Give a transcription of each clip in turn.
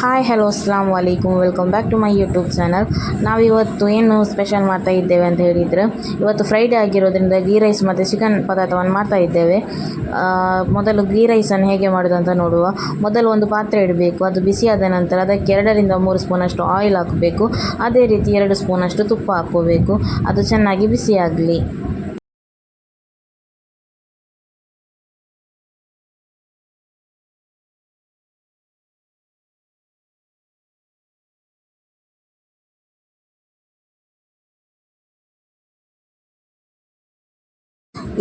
Hi hello ಅಸ್ಲಾಂ ವಲೈಕುಮ್ welcome back to my YouTube channel ನಾವಿವತ್ತು ಏನು ಸ್ಪೆಷಲ್ ಮಾಡ್ತಾ ಇದ್ದೇವೆ ಅಂತ ಹೇಳಿದರೆ, ಇವತ್ತು ಫ್ರೈಡೇ ಆಗಿರೋದ್ರಿಂದ ಗೀ ರೈಸ್ ಮತ್ತು ಚಿಕನ್ ಪದಾರ್ಥವನ್ನು ಮಾಡ್ತಾ ಇದ್ದೇವೆ. ಮೊದಲು ಗೀ ರೈಸನ್ನು ಹೇಗೆ ಮಾಡೋದು ಅಂತ ನೋಡುವ. ಮೊದಲು ಒಂದು ಪಾತ್ರೆ ಇಡಬೇಕು, ಅದು ಬಿಸಿಯಾದ ನಂತರ ಅದಕ್ಕೆ ಎರಡರಿಂದ ಮೂರು ಸ್ಪೂನಷ್ಟು ಆಯಿಲ್ ಹಾಕಬೇಕು. ಅದೇ ರೀತಿ ಎರಡು ಸ್ಪೂನಷ್ಟು ತುಪ್ಪ ಹಾಕೋಬೇಕು ಅದು ಚೆನ್ನಾಗಿ ಬಿಸಿಯಾಗಲಿ.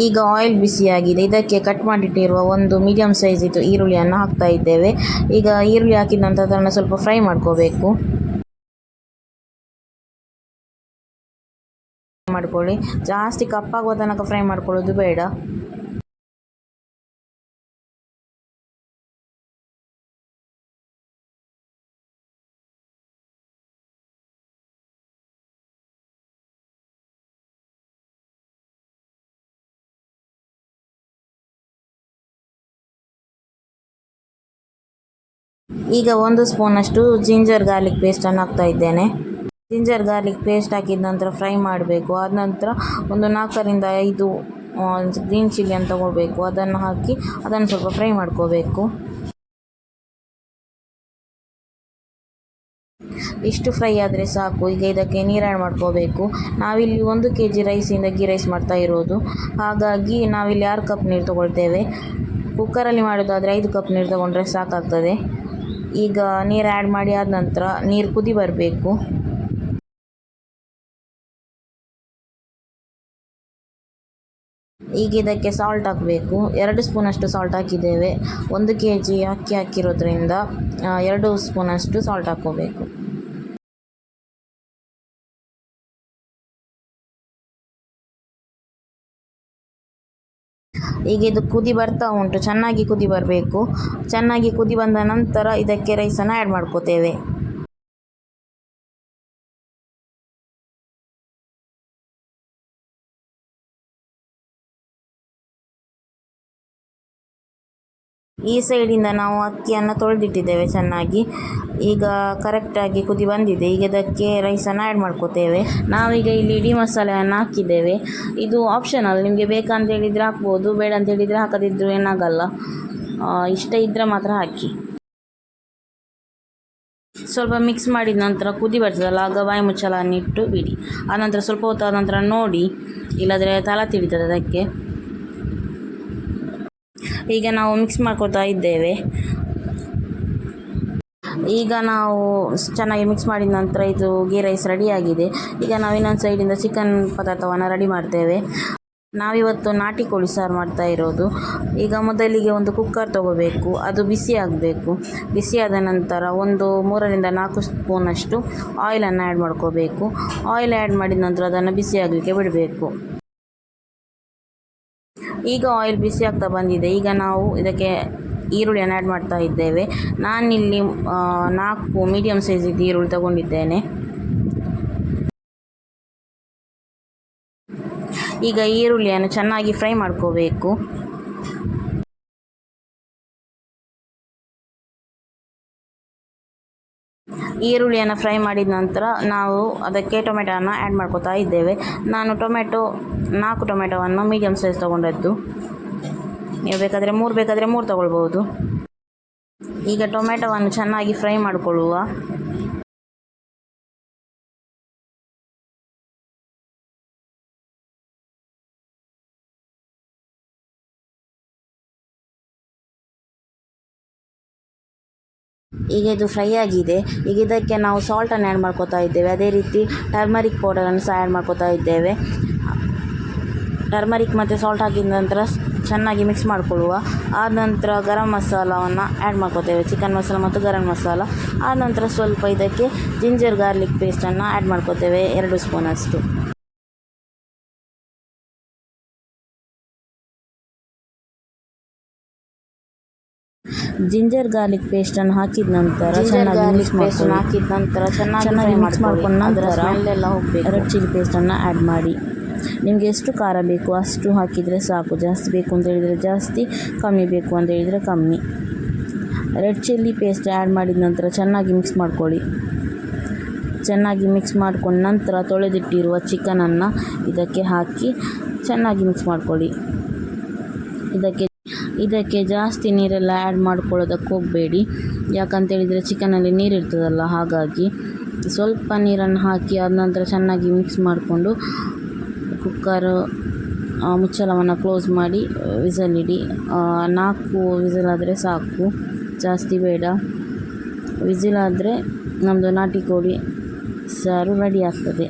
ಈಗ ಆಯಿಲ್ ಬಿಸಿಯಾಗಿದೆ ಇದಕ್ಕೆ ಕಟ್ ಮಾಡಿಟ್ಟಿರುವ ಒಂದು ಮೀಡಿಯಮ್ ಸೈಜ್ ಇದು ಈರುಳ್ಳಿಯನ್ನು ಹಾಕ್ತಾ ಇದ್ದೇವೆ. ಈಗ ಈರುಳ್ಳಿ ಹಾಕಿದ ನಂತರ ಅದನ್ನು ಸ್ವಲ್ಪ ಫ್ರೈ ಮಾಡ್ಕೋಬೇಕು. ಮಾಡ್ಕೊಳ್ಳಿ. ಜಾಸ್ತಿ ಕಪ್ಪಾಗುವ ತನಕ ಫ್ರೈ ಮಾಡ್ಕೊಳ್ಳೋದು ಬೇಡ. ಈಗ ಒಂದು ಸ್ಪೂನಷ್ಟು ಜಿಂಜರ್ ಗಾರ್ಲಿಕ್ ಪೇಸ್ಟನ್ನು ಹಾಕ್ತಾ ಇದ್ದೇನೆ. ಜಿಂಜರ್ ಗಾರ್ಲಿಕ್ ಪೇಸ್ಟ್ ಹಾಕಿದ ನಂತರ ಫ್ರೈ ಮಾಡಬೇಕು. ಆದ ನಂತರ ಒಂದು ನಾಲ್ಕರಿಂದ ಐದು ಗ್ರೀನ್ ಚಿಲ್ಲಿಯನ್ನು ತಗೊಳ್ಬೇಕು ಅದನ್ನು ಹಾಕಿ ಅದನ್ನು ಸ್ವಲ್ಪ ಫ್ರೈ ಮಾಡ್ಕೋಬೇಕು. ಇಷ್ಟು ಫ್ರೈ ಆದರೆ ಸಾಕು. ಈಗ ಇದಕ್ಕೆ ನೀರು ಆ್ಯಡ್ ಮಾಡ್ಕೋಬೇಕು. ನಾವಿಲ್ಲಿ ಒಂದು ಕೆ ಜಿ ರೈಸಿಂದ ಗೀ ರೈಸ್ ಮಾಡ್ತಾ ಇರೋದು. ಹಾಗಾಗಿ ನಾವಿಲ್ಲಿ ಆರು ಕಪ್ ನೀರು ತಗೊಳ್ತೇವೆ. ಕುಕ್ಕರಲ್ಲಿ ಮಾಡೋದಾದರೆ ಐದು ಕಪ್ ನೀರು ತಗೊಂಡ್ರೆ ಸಾಕಾಗ್ತದೆ. ಈಗ ನೀರು ಆ್ಯಡ್ ಮಾಡಿ ಆದ ನಂತರ ನೀರು ಕುದಿ ಬರಬೇಕು. ಈಗ ಇದಕ್ಕೆ ಸಾಲ್ಟ್ ಹಾಕಬೇಕು. ಎರಡು ಸ್ಪೂನಷ್ಟು ಸಾಲ್ಟ್ ಹಾಕಿದ್ದೇವೆ. ಒಂದು ಕೆ ಜಿ ಅಕ್ಕಿ ಹಾಕಿರೋದ್ರಿಂದ ಎರಡು ಸ್ಪೂನಷ್ಟು ಸಾಲ್ಟ್ ಹಾಕ್ಕೋಬೇಕು. ಈಗ ಇದು ಕುದಿ ಬರ್ತಾ ಉಂಟು. ಚೆನ್ನಾಗಿ ಕುದಿ ಬರಬೇಕು. ಚೆನ್ನಾಗಿ ಕುದಿ ಬಂದ ನಂತರ ಇದಕ್ಕೆ ರೈಸನ್ನು ಆ್ಯಡ್ ಮಾಡ್ಕೋತೇವೆ. ಈ ಸೈಡಿಂದ ನಾವು ಅಕ್ಕಿಯನ್ನು ತೊಳೆದಿಟ್ಟಿದ್ದೇವೆ ಚೆನ್ನಾಗಿ. ಈಗ ಕರೆಕ್ಟಾಗಿ ಕುದಿ ಬಂದಿದೆ. ಈಗ ಇದಕ್ಕೆ ರೈಸನ್ನು ಆ್ಯಡ್ ಮಾಡ್ಕೋತೇವೆ. ನಾವೀಗ ಇಲ್ಲಿ ಇಡೀ ಮಸಾಲೆಯನ್ನು ಹಾಕಿದ್ದೇವೆ. ಇದು ಆಪ್ಷನಲ್ ನಿಮಗೆ ಬೇಕಂತ ಹೇಳಿದರೆ ಹಾಕ್ಬೋದು. ಬೇಡ ಅಂತ ಹೇಳಿದರೆ ಹಾಕದಿದ್ದರೂ ಏನಾಗಲ್ಲ ಇಷ್ಟ ಇದ್ದರೆ ಮಾತ್ರ ಹಾಕಿ. ಸ್ವಲ್ಪ ಮಿಕ್ಸ್ ಮಾಡಿದ ನಂತರ ಕುದಿ ಬರ್ತದಲ್ಲ, ಆಗ ಬಾಯಿ ಮುಚ್ಚಲನ್ನಿಟ್ಟು ಬಿಡಿ. ಆನಂತರ ಸ್ವಲ್ಪ ಹೊತ್ತಾದ ನಂತರ ನೋಡಿ. ಇಲ್ಲದ್ರೆ ತಲೆ ತಿಳಿತದೆ ಅದಕ್ಕೆ. ಈಗ ನಾವು ಮಿಕ್ಸ್ ಮಾಡ್ಕೊತಾ ಇದ್ದೇವೆ. ಈಗ ನಾವು ಚೆನ್ನಾಗಿ ಮಿಕ್ಸ್ ಮಾಡಿದ ನಂತರ ಇದು ಗೀ ರೈಸ್ ರೆಡಿಯಾಗಿದೆ ಈಗ ನಾವು ಇನ್ನೊಂದು ಸೈಡಿಂದ ಚಿಕನ್ ಪದಾರ್ಥವನ್ನು ರೆಡಿ ಮಾಡ್ತೇವೆ. ನಾವಿವತ್ತು ನಾಟಿ ಕೋಳಿ ಸಾರು ಮಾಡ್ತಾ ಇರೋದು. ಈಗ ಮೊದಲಿಗೆ ಒಂದು ಕುಕ್ಕರ್ ತೊಗೋಬೇಕು. ಅದು ಬಿಸಿ ಆಗಬೇಕು. ಬಿಸಿಯಾದ ನಂತರ ಒಂದು ಮೂರರಿಂದ ನಾಲ್ಕು ಸ್ಪೂನಷ್ಟು ಆಯಿಲನ್ನು ಆ್ಯಡ್ ಮಾಡ್ಕೋಬೇಕು. ಆಯಿಲ್ ಆ್ಯಡ್ ಮಾಡಿದ ನಂತರ ಅದನ್ನು ಬಿಸಿ ಆಗಲಿಕ್ಕೆ ಬಿಡಬೇಕು. ಈಗ ಆಯಿಲ್ ಬಿಸಿ ಆಗ್ತಾ ಬಂದಿದೆ. ಈಗ ನಾವು ಇದಕ್ಕೆ ಈರುಳ್ಳಿಯನ್ನು ಆ್ಯಡ್ ಮಾಡ್ತಾ ಇದ್ದೇವೆ. ನಾನಿಲ್ಲಿ ನಾಲ್ಕು ಮೀಡಿಯಮ್ ಸೈಜಿದ್ದು ಈರುಳ್ಳಿ ತಗೊಂಡಿದ್ದೇನೆ. ಈಗ ಈರುಳ್ಳಿಯನ್ನು ಚೆನ್ನಾಗಿ ಫ್ರೈ ಮಾಡ್ಕೋಬೇಕು. ಈರುಳ್ಳಿಯನ್ನು ಫ್ರೈ ಮಾಡಿದ ನಂತರ ನಾವು ಅದಕ್ಕೆ ಟೊಮೆಟೊವನ್ನು ಆ್ಯಡ್ ಮಾಡ್ಕೋತಾ ಇದ್ದೇವೆ. ನಾನು ಟೊಮೆಟೊ, ನಾಲ್ಕು ಟೊಮೆಟೊವನ್ನು ಮೀಡಿಯಮ್ ಸೈಜ್ ತೊಗೊಂಡದ್ದು. ನೀವು ಬೇಕಾದರೆ ಮೂರು ಬೇಕಾದರೆ ಮೂರು ತೊಗೊಳ್ಬೋದು. ಈಗ ಟೊಮೆಟೊವನ್ನು ಚೆನ್ನಾಗಿ ಫ್ರೈ ಮಾಡಿಕೊಳ್ಳುವ ಈಗ ಇದು ಫ್ರೈ ಆಗಿದೆ. ಈಗ ಇದಕ್ಕೆ ನಾವು ಸಾಲ್ಟನ್ನು ಆ್ಯಡ್ ಮಾಡ್ಕೋತಾ ಇದ್ದೇವೆ. ಅದೇ ರೀತಿ ಟರ್ಮರಿಕ್ ಪೌಡರನ್ನು ಸಹ ಆ್ಯಡ್ ಮಾಡ್ಕೋತಾ ಇದ್ದೇವೆ. ಟರ್ಮರಿಕ್ ಮತ್ತು ಸಾಲ್ಟ್ ಹಾಕಿದ ನಂತರ ಚೆನ್ನಾಗಿ ಮಿಕ್ಸ್ ಮಾಡಿಕೊಳ್ಳುವ. ಆದ ನಂತರ ಗರಂ ಮಸಾಲವನ್ನು ಆ್ಯಡ್ ಮಾಡ್ಕೋತೇವೆ. ಚಿಕನ್ ಮಸಾಲ ಮತ್ತು ಗರಂ ಮಸಾಲ. ಆದ ನಂತರ ಸ್ವಲ್ಪ ಇದಕ್ಕೆ ಜಿಂಜರ್ ಗಾರ್ಲಿಕ್ ಪೇಸ್ಟನ್ನು ಆ್ಯಡ್ ಮಾಡ್ಕೋತೇವೆ. ಎರಡು ಸ್ಪೂನಷ್ಟು ಜಿಂಜರ್ ಗಾರ್ಲಿಕ್ ಪೇಸ್ಟನ್ನು ಹಾಕಿದ ನಂತರ ಚೆನ್ನಾಗಿ ಮಿಕ್ಸ್ ಪೇಸ್ಟನ್ನು ಹಾಕಿದ ನಂತರ ಚೆನ್ನಾಗಿ ಮಿಕ್ಸ್ ಮಾಡ್ಕೊಂಡು ನಂತರ ಹೋಗಬೇಕು. ರೆಡ್ ಚಿಲ್ಲಿ ಪೇಸ್ಟನ್ನು ಆ್ಯಡ್ ಮಾಡಿ. ನಿಮಗೆ ಎಷ್ಟು ಖಾರ ಬೇಕು ಅಷ್ಟು ಹಾಕಿದರೆ ಸಾಕು. ಜಾಸ್ತಿ ಬೇಕು ಅಂತ ಹೇಳಿದರೆ ಜಾಸ್ತಿ ಕಮ್ಮಿ ಬೇಕು ಅಂತ ಹೇಳಿದರೆ ಕಮ್ಮಿ. ರೆಡ್ ಚಿಲ್ಲಿ ಪೇಸ್ಟ್ ಆ್ಯಡ್ ಮಾಡಿದ ನಂತರ ಚೆನ್ನಾಗಿ ಮಿಕ್ಸ್ ಮಾಡ್ಕೊಳ್ಳಿ. ಚೆನ್ನಾಗಿ ಮಿಕ್ಸ್ ಮಾಡ್ಕೊಂಡು ನಂತರ ತೊಳೆದಿಟ್ಟಿರುವ ಚಿಕನನ್ನು ಇದಕ್ಕೆ ಹಾಕಿ ಚೆನ್ನಾಗಿ ಮಿಕ್ಸ್ ಮಾಡ್ಕೊಳ್ಳಿ. ಇದಕ್ಕೆ ಇದಕ್ಕೆ ಜಾಸ್ತಿ ನೀರೆಲ್ಲ ಆ್ಯಡ್ ಮಾಡ್ಕೊಳ್ಳೋದಕ್ಕೆ ಹೋಗಬೇಡಿ. ಯಾಕಂತೇಳಿದರೆ ಚಿಕನಲ್ಲಿ ನೀರಿರ್ತದಲ್ಲ ಹಾಗಾಗಿ ಸ್ವಲ್ಪ ನೀರನ್ನು ಹಾಕಿ ಆದ ನಂತರ ಚೆನ್ನಾಗಿ ಮಿಕ್ಸ್ ಮಾಡಿಕೊಂಡು ಕುಕ್ಕರ್ ಮುಚ್ಚಳವನ್ನು ಕ್ಲೋಸ್ ಮಾಡಿ ವಿಸಲ್ ಇಡಿ. ನಾಲ್ಕು ವಿಸಲ್ ಆದರೆ ಸಾಕು. ಜಾಸ್ತಿ ಬೇಡ. ವಿಸಿಲ್ ಆದರೆ ನಮ್ಮದು ನಾಟಿ ಕೋಳಿ ಸಾರು ರೆಡಿ ಆಗ್ತದೆ.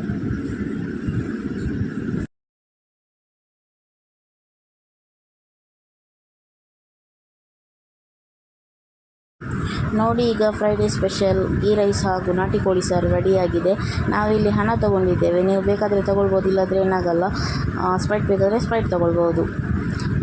ನೋಡಿ, ಈಗ ಫ್ರೈಡೇ ಸ್ಪೆಷಲ್ ಗೀ ರೈಸ್ ಹಾಗೂ ನಾಟಿ ಕೋಳಿ ಸಾರು ರೆಡಿಯಾಗಿದೆ ನಾವಿಲ್ಲಿ ಹಣ ತೊಗೊಂಡಿದ್ದೇವೆ. ನೀವು ಬೇಕಾದರೆ ತೊಗೊಳ್ಬೋದು, ಇಲ್ಲಾದರೆ ಏನಾಗಲ್ಲ. ಸ್ಪ್ರೈಟ್ ಬೇಕಾದರೆ ಸ್ಪ್ರೈಟ್ ತೊಗೊಳ್ಬೋದು.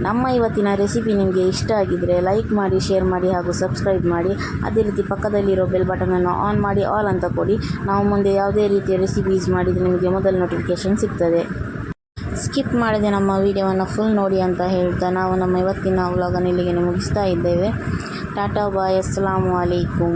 ನಮ್ಮ ಇವತ್ತಿನ ರೆಸಿಪಿ ನಿಮಗೆ ಇಷ್ಟ ಆಗಿದ್ದರೆ ಲೈಕ್ ಮಾಡಿ ಶೇರ್ ಮಾಡಿ ಹಾಗೂ ಸಬ್ಸ್ಕ್ರೈಬ್ ಮಾಡಿ. ಅದೇ ರೀತಿ ಪಕ್ಕದಲ್ಲಿರೋ ಬೆಲ್ ಬಟನನ್ನು ಆನ್ ಮಾಡಿ ಆಲ್ ಅಂತ ಕೊಡಿ. ನಾವು ಮುಂದೆ ಯಾವುದೇ ರೀತಿಯ ರೆಸಿಪೀಸ್ ಮಾಡಿದರೆ ನಿಮಗೆ ಮೊದಲು ನೋಟಿಫಿಕೇಷನ್ ಸಿಗ್ತದೆ. ಸ್ಕಿಪ್ ಮಾಡದೆ ನಮ್ಮ ವಿಡಿಯೋವನ್ನು ಫುಲ್ ನೋಡಿ ಅಂತ ಹೇಳ್ತಾ ನಾವು ನಮ್ಮ ಇವತ್ತಿನ ವ್ಲಾಗನ್ನು ಇಲ್ಲಿಗೆ ಮುಗಿಸ್ತಾ ಇದ್ದೇವೆ. টাটা বাই আসসালামু আলাইকুম।